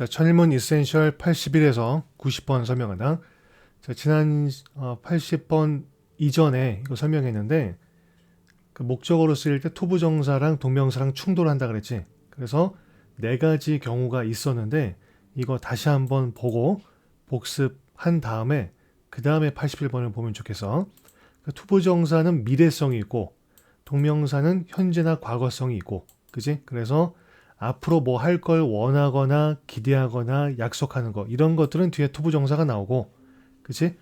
자, 천일문 이센셜 81에서 90번 설명한다. 자, 지난 어, 80번 이전에 이거 설명했는데 그 목적어로 쓰일 때 투부정사랑 동명사랑 충돌한다 그랬지. 그래서 네 가지 경우가 있었는데 이거 다시 한번 보고 복습한 다음에 그 다음에 81번을 보면 좋겠어. 그 투부 정사는 미래성이 있고 동명사는 현재나 과거성이 있고 그지? 그래서 앞으로 뭐 할 걸 원하거나 기대하거나 약속하는 거 이런 것들은 뒤에 투부 정사가 나오고 그치?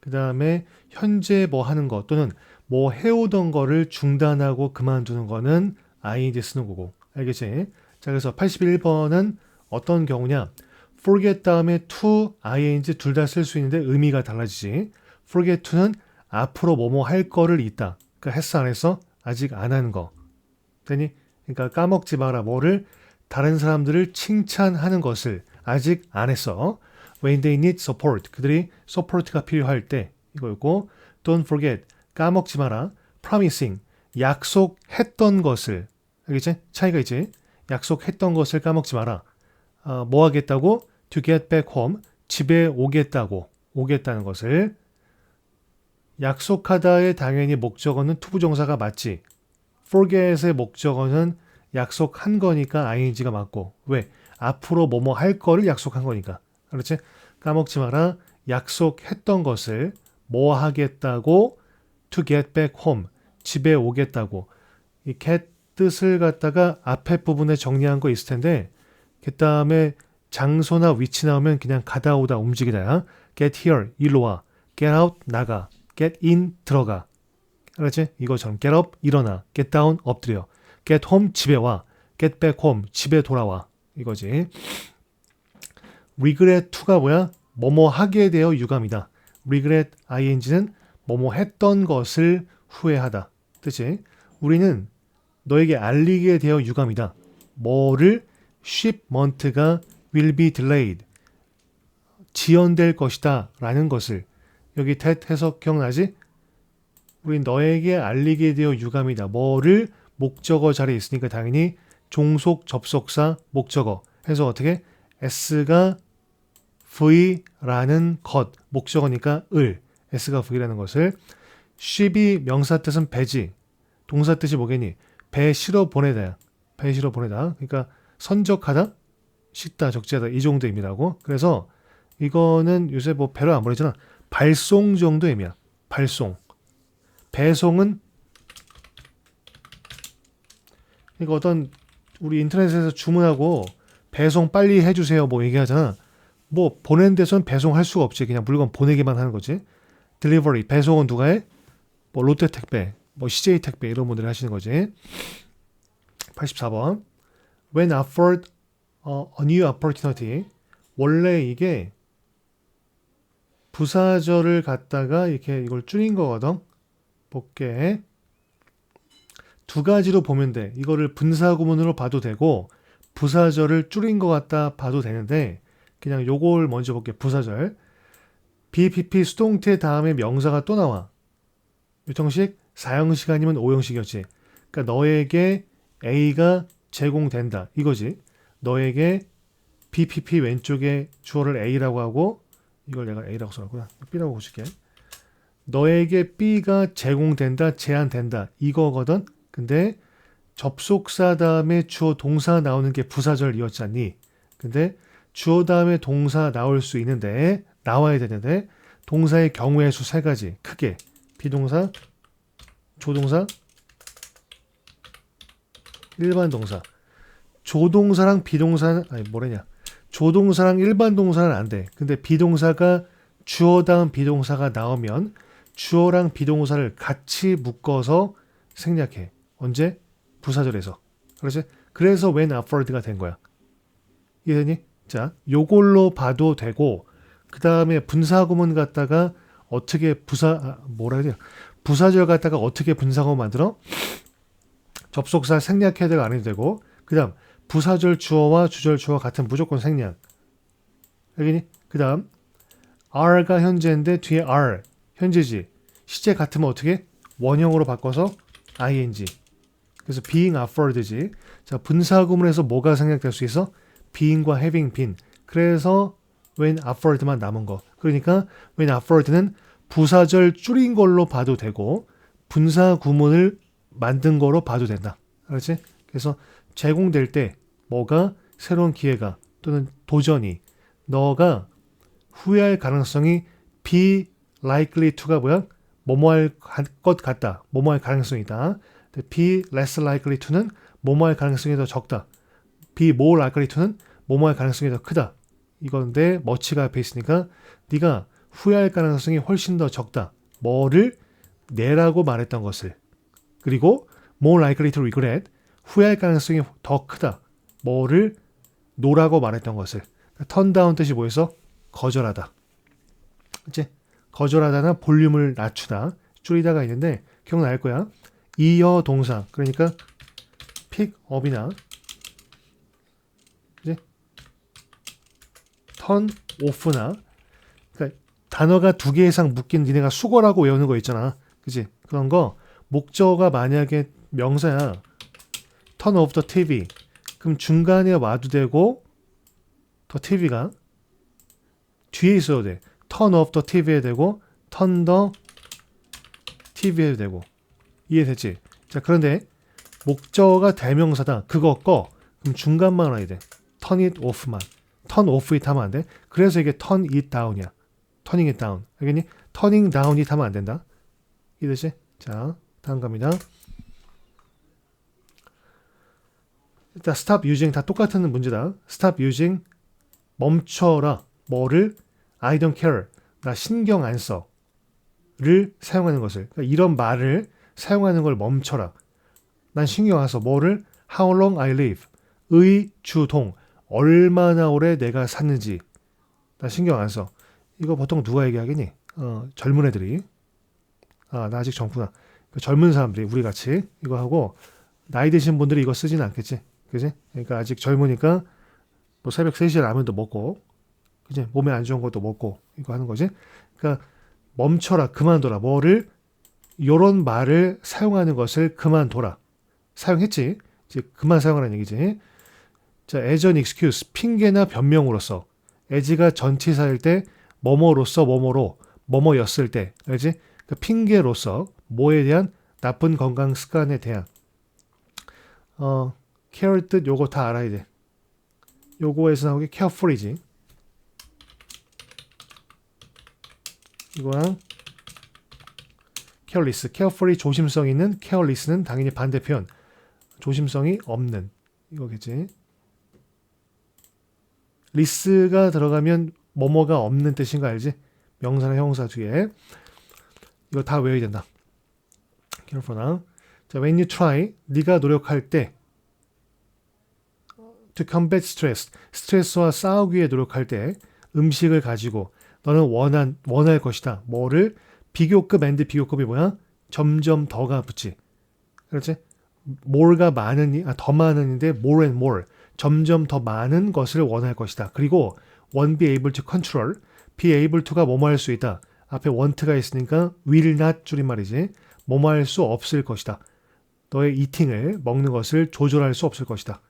그 다음에 현재 뭐 하는 거 또는 뭐 해오던 거를 중단하고 그만두는 거는 ing 쓰는 거고 알겠지? 자 그래서 81번은 어떤 경우냐 forget 다음에 to, ing 둘 다 쓸 수 있는데 의미가 달라지지 forget to는 앞으로 뭐뭐 할 거를 있다 그 했어 안 했어? 아직 안 하는 거 되니? 그러니까 까먹지 마라 뭐를 다른 사람들을 칭찬하는 것을 아직 안 했어. When they need support. 그들이 support가 필요할 때 이거였고 don't forget. 까먹지 마라. promising. 약속했던 것을 알겠지? 차이가 있지? 약속했던 것을 까먹지 마라. 어, 뭐 하겠다고? to get back home. 집에 오겠다고. 오겠다는 것을 약속하다의 당연히 목적어는 투부정사가 맞지. forget의 목적어는 약속한 거니까 ing가 맞고. 왜? 앞으로 뭐뭐 할 거를 약속한 거니까. 그렇지? 까먹지 마라. 약속했던 것을 뭐 하겠다고? To get back home. 집에 오겠다고. 이 get 뜻을 갖다가 앞에 부분에 정리한 거 있을 텐데 그 다음에 장소나 위치 나오면 그냥 가다 오다 움직이다야 get here. 일로 와. get out. 나가. get in. 들어가. 그렇지? 이거처럼 get up. 일어나. get down. 엎드려 get home 집에 와 get back home 집에 돌아와. 이거지. regret to가 뭐야? 뭐뭐 하게 되어 유감이다. regret ing는 뭐뭐 했던 것을 후회하다. 뜻이. 우리는 너에게 알리게 되어 유감이다. 뭐를? shipment가 will be delayed. 지연될 것이다. 라는 것을. 여기 that 해석 기억나지? 우리 너에게 알리게 되어 유감이다. 뭐를 목적어 자리에 있으니까 당연히 종속 접속사 목적어. 해서 어떻게? S가 v라는 것 목적어니까 을. S가 v라는 것을. ship이 명사 뜻은 배지. 동사 뜻이 뭐겠니? 배 실어 보내다야. 배 실어 보내다. 그러니까 선적하다 싣다 적재하다 이 정도 의미라고. 그래서 이거는 요새 뭐 배로 안 보내잖아 발송 정도 의미야. 발송. 배송은 그러니까 어떤 우리 인터넷에서 주문하고 배송 빨리 해주세요 뭐 얘기하잖아. 뭐 보낸 데선 배송할 수가 없지. 그냥 물건 보내기만 하는 거지. 딜리버리 배송은 누가 해? 뭐 롯데 택배, 뭐 CJ 택배 이런 분들이 하시는 거지. 84번. When offered a new opportunity. 원래 이게 부사절을 갖다가 이렇게 이걸 줄인 거거든. 볼게. 두 가지로 보면 돼. 이거를 분사구문으로 봐도 되고 부사절을 줄인 것 같다 봐도 되는데 그냥 요걸 먼저 볼게. 부사절. BPP 수동태 다음에 명사가 또 나와. 유통식 4형식 아니면 5형식이었지. 그러니까 너에게 A가 제공된다. 이거지. 너에게 BPP 왼쪽에 주어를 A라고 하고 이걸 내가 A라고 써놨구나. B라고 보실게. 너에게 B가 제공된다, 제한된다. 이거거든. 근데 접속사 다음에 주어 동사 나오는 게 부사절이었지 않니? 근데 주어 다음에 동사 나올 수 있는데 나와야 되는데 동사의 경우의 수 세 가지 크게 비동사, 조동사, 일반 동사. 조동사랑 비동사는 아니 뭐래냐? 조동사랑 일반 동사는 안 돼. 근데 비동사가 주어 다음 비동사가 나오면 주어랑 비동사를 같이 묶어서 생략해. 언제? 부사절에서. 그렇지? 그래서 when offered가 된 거야. 이해되니? 자, 요걸로 봐도 되고 그 다음에 분사구문 갖다가 어떻게 부사 아, 뭐라 해야 돼? 부사절 갖다가 어떻게 분사구문 만들어? 접속사 생략해야 되고 안 해도 되고 그 다음 부사절 주어와 주절 주어 같은 무조건 생략. 여기니? 그 다음 R가 현재인데 뒤에 R 현재지. 시제 같으면 어떻게? 원형으로 바꿔서 ing. 그래서 being offered지. 자, 분사 구문에서 뭐가 생략될 수 있어? being과 having been. 그래서 when offered만 남은 거. 그러니까 when offered는 부사절 줄인 걸로 봐도 되고 분사 구문을 만든 거로 봐도 된다. 알았지? 그래서 제공될 때 뭐가 새로운 기회가 또는 도전이 너가 후회할 가능성이 be likely to가 뭐야? 뭐뭐 할 것 같다. 뭐뭐 할 가능성이 있다. Be less likely to는 뭐뭐 할 가능성이 더 적다. be more likely to는 뭐뭐 할 가능성이 더 크다. 이건데 머치가 앞에 있으니까 네가 후회할 가능성이 훨씬 더 적다. 뭐를 내라고 말했던 것을. 그리고 more likely to regret 후회할 가능성이 더 크다. 뭐를 노라고 말했던 것을. down 뜻이 뭐였어? 거절하다. 이제 거절하다나 볼륨을 낮추다, 줄이다가 있는데 기억날 거야. 이어 동사 그러니까 up이나 이제 turn off나 그러니까 단어가 두 개 이상 묶인 니네가 수거라고 외우는 거 있잖아. 그지? 그런 거 목적어가 만약에 명사야. turn off the TV. 그럼 중간에 와도 되고 더 TV가 뒤에 있어도 돼. turn off the TV에 되고 turn the TV에 되고 이해됐지? 자 그런데 목적어가 대명사다. 그거 꺼. 그럼 중간만 와야 돼. turn it off만. turn off it 하면 안 돼. 그래서 이게 turn it down이야. turning it down. 알겠니? turning down it 하면 안 된다. 이해되지? 자 다음 갑니다. 일단 stop using 다 똑같은 문제다. stop using 멈춰라. 뭐를 I don't care. 나 신경 안 써. 를 사용하는 것을. 그러니까 이런 말을 사용하는 걸 멈춰라. 난 신경 안 써. 뭐를 how long I live. 의, 주, 동. 얼마나 오래 내가 샀는지. 나 신경 안 써. 이거 보통 누가 얘기하겠니? 어, 젊은 애들이. 아, 나 아직 젊구나. 그 젊은 사람들이 우리 같이 이거 하고 나이 드신 분들이 이거 쓰지는 않겠지. 그지? 그러니까 아직 젊으니까 뭐 새벽 3시에 라면도 먹고 그지? 몸에 안 좋은 것도 먹고 이거 하는 거지. 그러니까 멈춰라, 그만둬라. 뭐를 요런 말을 사용하는 것을 그만둬라. 사용했지. 이제 그만 사용하라는 얘기지. 자, as an excuse, 핑계나 변명으로서 as가 전치사일 때 뭐뭐로서 뭐뭐로 뭐뭐였을 때 알지? 그러니까 핑계로서 뭐에 대한 나쁜 건강 습관에 대한 어 care 뜻 요거 다 알아야 돼. 요거에서 나오게 careful이지. 이거랑 careless, carefully 조심성 있는 careless는 당연히 반대편 조심성이 없는 이거겠지. 리스가 들어가면 뭐뭐가 없는 뜻인 거 알지? 명사나 형사 뒤에 이거 다 외워야 된다. careful now. 자, when you try, 네가 노력할 때 to combat stress, 스트레스와 싸우기 위해 노력할 때 음식을 가지고 너는 원한 원할 것이다. 뭐를 비교급 앤드 비교급이 뭐야? 점점 더가 붙지. 그렇지? more가 많으니 아, 더 많은데 more and more 점점 더 많은 것을 원할 것이다. 그리고 won't be able to control, be able to가 뭐뭐 할 수 있다. 앞에 want가 있으니까 will not 줄임말이지. 뭐뭐 할 수 없을 것이다. 너의 eating을 먹는 것을 조절할 수 없을 것이다.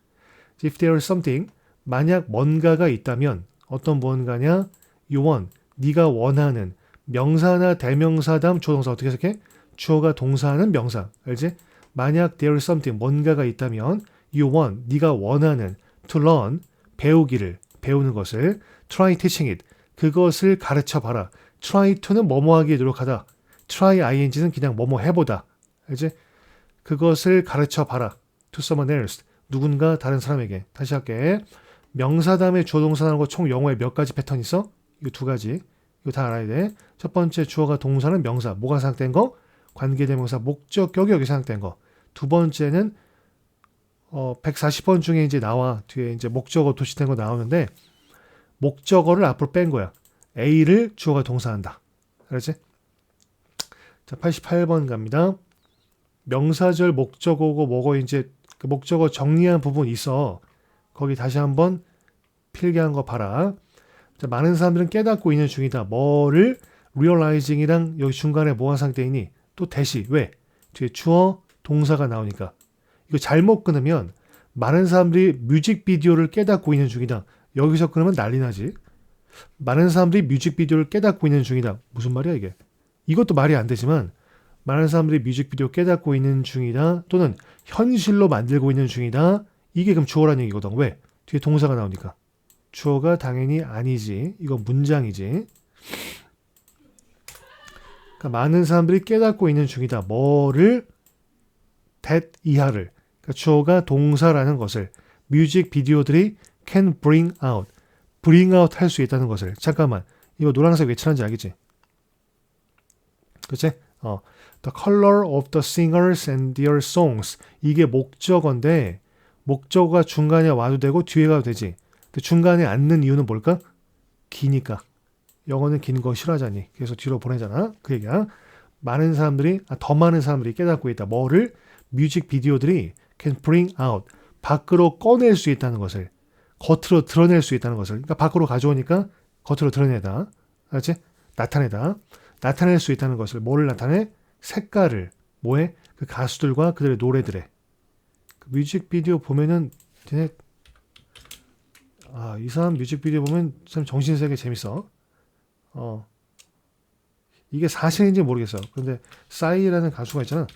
If there is something, 만약 뭔가가 있다면 어떤 무언가냐? You want, 네가 원하는 명사나 대명사 다음 조동사 어떻게 해석해? 주어가 동사하는 명사. 알지? 만약 there is something, 뭔가가 있다면 you want, 네가 원하는 to learn, 배우기를, 배우는 것을 try teaching it, 그것을 가르쳐 봐라. try to는 뭐뭐 하기에 노력하다. try ing는 그냥 뭐뭐 해보다. 알지? 그것을 가르쳐 봐라. to someone else. 누군가 다른 사람에게. 다시 할게. 명사 다음에 주어 동사 나오는 거총 영어에 몇 가지 패턴 있어? 이거 두 가지. 이거 다 알아야 돼. 첫 번째 주어가 동사는 명사. 뭐가 생각된 거? 관계대명사 목적격이 여기 생각된 거. 두 번째는 어 140번 중에 이제 나와 뒤에 이제 목적어 도시된 거 나오는데 목적어를 앞으로 뺀 거야. A를 주어가 동사한다. 알았지? 자, 88번 갑니다. 명사절 목적어고 뭐고 이제 그 목적어 정리한 부분 있어. 거기 다시 한번 필기한 거 봐라. 자, 많은 사람들은 깨닫고 있는 중이다. 뭐를 realizing이랑 여기 중간에 뭐가 상태이니? 또 대시. 왜? 뒤에 주어 동사가 나오니까. 이거 잘못 끊으면 많은 사람들이 뮤직비디오를 깨닫고 있는 중이다. 여기서 그러면 난리 나지. 많은 사람들이 뮤직비디오를 깨닫고 있는 중이다. 무슨 말이야 이게? 이것도 말이 안 되지만 많은 사람들이 뮤직비디오 깨닫고 있는 중이다. 또는 현실로 만들고 있는 중이다. 이게 그럼 주어란 얘기거든. 왜? 뒤에 동사가 나오니까. 주어가 당연히 아니지. 이거 문장이지. 그러니까 많은 사람들이 깨닫고 있는 중이다. 뭐를 that 이하를. 그러니까 주어가 동사라는 것을 뮤직 비디오들이 can bring out. bring out 할 수 있다는 것을. 잠깐만. 이거 노란색 왜 칠한지 알겠지? 그치? 어. The color of the singers and their songs. 이게 목적어인데 목적어가 중간에 와도 되고 뒤에 가도 되지. 근데 중간에 앉는 이유는 뭘까? 기니까. 영어는 긴 거 싫어하잖니. 그래서 뒤로 보내잖아. 그 얘기야. 많은 사람들이, 아, 더 많은 사람들이 깨닫고 있다. 뭐를? 뮤직 비디오들이 can bring out. 밖으로 꺼낼 수 있다는 것을. 겉으로 드러낼 수 있다는 것을. 그러니까 밖으로 가져오니까 겉으로 드러내다. 알지? 나타내다. 나타낼 수 있다는 것을. 뭐를 나타내? 색깔을. 뭐에? 그 가수들과 그들의 노래들에. 그 뮤직비디오 보면은, 걔네, 아, 이 사람 뮤직비디오 보면 참 정신세계 재밌어. 어. 이게 사실인지 모르겠어. 근데 싸이라는 가수가 있잖아.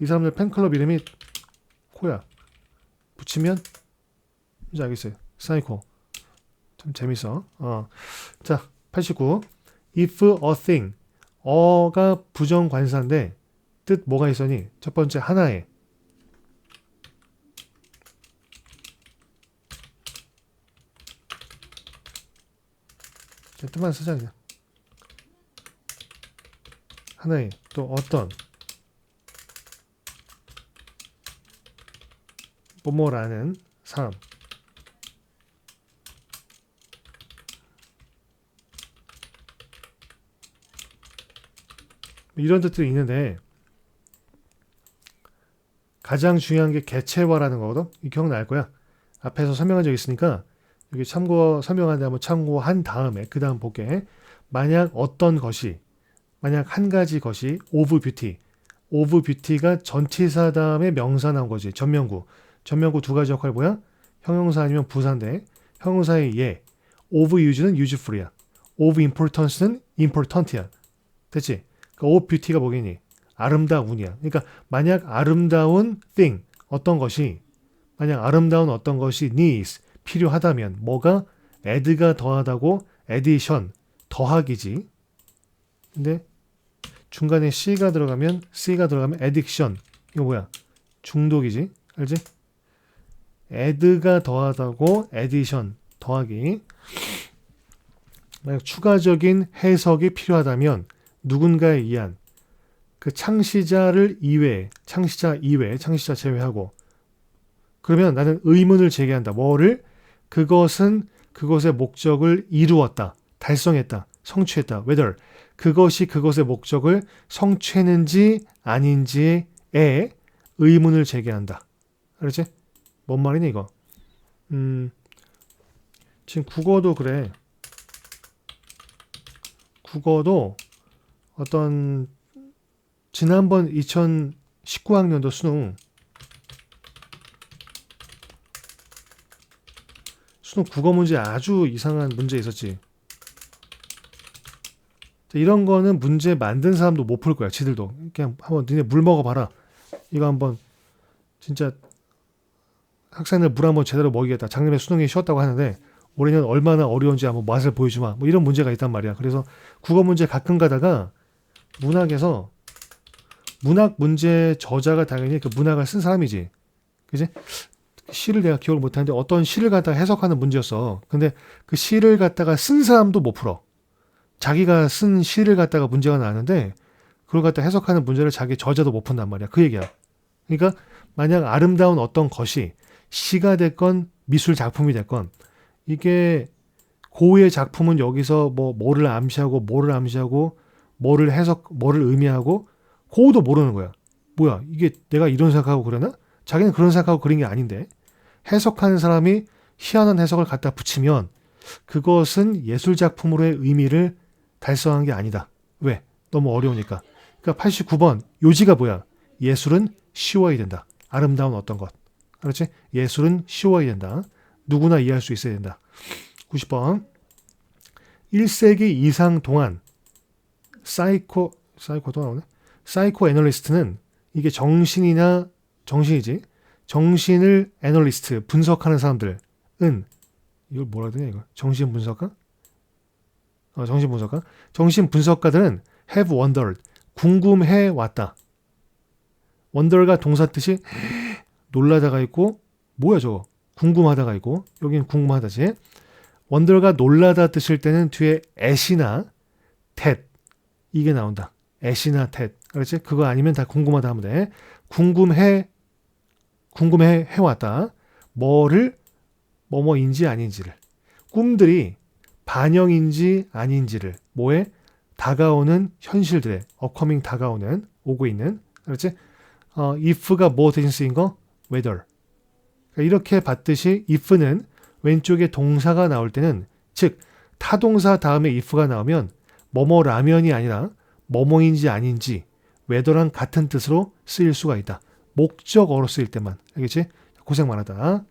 이 사람들 팬클럽 이름이 코야. 붙이면 이제 알겠어요. 사이코. 참 재밌어. 어. 자, 89. If a thing. 어가 부정관사인데 뜻 뭐가 있으니? 첫 번째 하나에 뜻만 쓰자 그냥. 하나에 또 어떤 뭐뭐라는 사람 이런 뜻들이 있는데 가장 중요한 게 개체화라는 거거든. 이 기억날 거야. 앞에서 설명한 적 있으니까 여기 참고 설명하는데 한번 참고한 다음에 그 다음 볼게. 만약 어떤 것이 만약 한 가지 것이 오브 뷰티 오브 뷰티가 전치사 다음에 명사 나온 거지 전명구 전명구 두 가지 역할 뭐야? 형용사 아니면 부사인데 형용사의 예 오브 유즈는 유즈풀이야 오브 임포턴스는 임포턴트야 됐지? 그러니까 오브 뷰티가 뭐겠니? 아름다운이야 그러니까 만약 아름다운 thing 어떤 것이 만약 아름다운 어떤 것이 needs 필요하다면 뭐가 add가 더하다고 addition 더하기지. 근데 중간에 c가 들어가면 c가 들어가면 addiction 이거 뭐야? 중독이지. 알지? add가 더하다고 addition 더하기. 만약 추가적인 해석이 필요하다면 누군가에 의한 그 창시자를 이외, 창시자 이외, 창시자 제외하고 그러면 나는 의문을 제기한다. 뭐를? 그것은 그것의 목적을 이루었다. 달성했다. 성취했다. whether 그것이 그것의 목적을 성취했는지 아닌지에 의문을 제기한다. 알았지? 뭔 말이니 이거? 음, 지금 국어도 그래. 국어도 어떤 지난번 2019학년도 수능 수능 국어 문제 아주 이상한 문제 있었지. 이런 거는 문제 만든 사람도 못 풀 거야. 지들도 그냥 한번 니네 물 먹어봐라. 이거 한번 진짜 학생들 물 한번 제대로 먹이겠다. 작년에 수능이 쉬었다고 하는데 올해는 얼마나 어려운지 한번 맛을 보여주마. 뭐 이런 문제가 있단 말이야. 그래서 국어 문제 가끔 가다가 문학에서 문학 문제 저자가 당연히 그 문학을 쓴 사람이지. 그지? 시를 내가 기억을 못하는데 어떤 시를 갖다가 해석하는 문제였어. 근데 그 시를 갖다가 쓴 사람도 못 풀어. 자기가 쓴 시를 갖다가 문제가 나는데 그걸 갖다 해석하는 문제를 자기 저자도 못 푼단 말이야. 그 얘기야. 그러니까 만약 아름다운 어떤 것이 시가 됐건 미술 작품이 됐건 이게 고의 작품은 여기서 뭐 뭐를 암시하고 뭐를 암시하고 뭐를 해석 뭐를 의미하고 고도 모르는 거야. 뭐야 이게 내가 이런 생각하고 그러나? 자기는 그런 생각하고 그린 게 아닌데 해석하는 사람이 희한한 해석을 갖다 붙이면 그것은 예술 작품으로의 의미를 달성한 게 아니다. 왜? 너무 어려우니까. 그러니까 89번 요지가 뭐야? 예술은 쉬워야 된다. 아름다운 어떤 것. 그렇지? 예술은 쉬워야 된다. 누구나 이해할 수 있어야 된다. 90번. 1세기 이상 동안 사이코 사이코도 나오네. 사이코 애널리스트는 이게 정신이나 정신이지. 정신을 애널리스트 분석하는 사람들은 이걸 뭐라 해야 되냐 이거. 정신 분석가? 어, 정신 분석가? 정신 분석가들은 have wondered 궁금해 왔다. wonder가 동사 뜻이 놀라다가 있고 뭐야 저거 궁금하다가 있고 여기는 궁금하다지. wonder가 놀라다 뜻일 때는 뒤에 at이나 that 이게 나온다. at이나 that 그렇지? 그거 아니면 다 궁금하다 하면 돼. 궁금해 궁금해 해왔다. 뭐를 뭐뭐인지 아닌지를 꿈들이 반영인지 아닌지를 뭐에 다가오는 현실들에 어커밍 다가오는 오고 있는 그렇지? 어, if가 뭐 대신 쓰인 거? whether. 그러니까 이렇게 봤듯이 if는 왼쪽에 동사가 나올 때는 즉 타동사 다음에 if가 나오면 뭐뭐 라면이 아니라 뭐뭐인지 아닌지 whether랑 같은 뜻으로 쓰일 수가 있다. 목적어로 쓰일 때만. 알겠지? 고생 많았다.